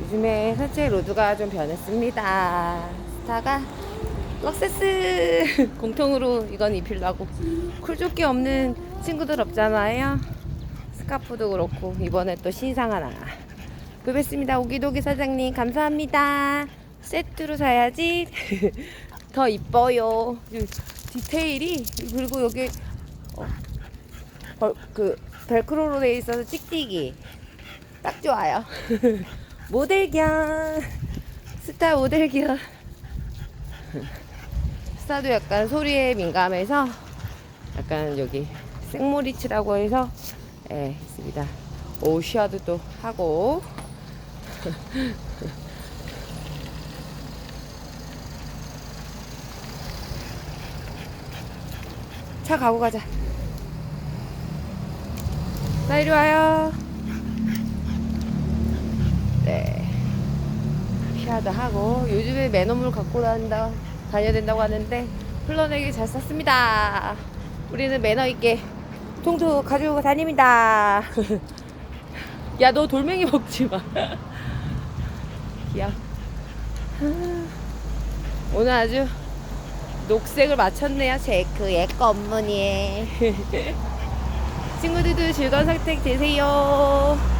요즘에 산책 로드가 좀 변했습니다. 스타가 럭세스 공통으로 이건 입히려고 쿨조끼 없는 친구들 없잖아요. 스카프도 그렇고 이번에 또 신상 하나 구입했습니다. 오기도기 사장님 감사합니다. 세트로 사야지 더 이뻐요. 이 디테일이 그리고 여기 어, 벌- 그 벨크로로 돼 있어서 찍찍이 딱 좋아요. 모델견 스타 모델견 스타도 약간 소리에 민감해서 약간 여기 생모리치라고 해서 예 있습니다. 오시아드도 하고 차 가고 가자. 나 이리 와요. 네. 피하도 하고 요즘에 매너물 갖고 다닌다 다녀야 된다고 하는데 흘러내기 잘 썼습니다. 우리는 매너 있게 통도 가지고 다닙니다. 야 너 돌멩이 먹지 마. 귀여워. 오늘 아주 녹색을 맞췄네요. 제그 예거 업무니. 친구들도 즐거운 선택 되세요.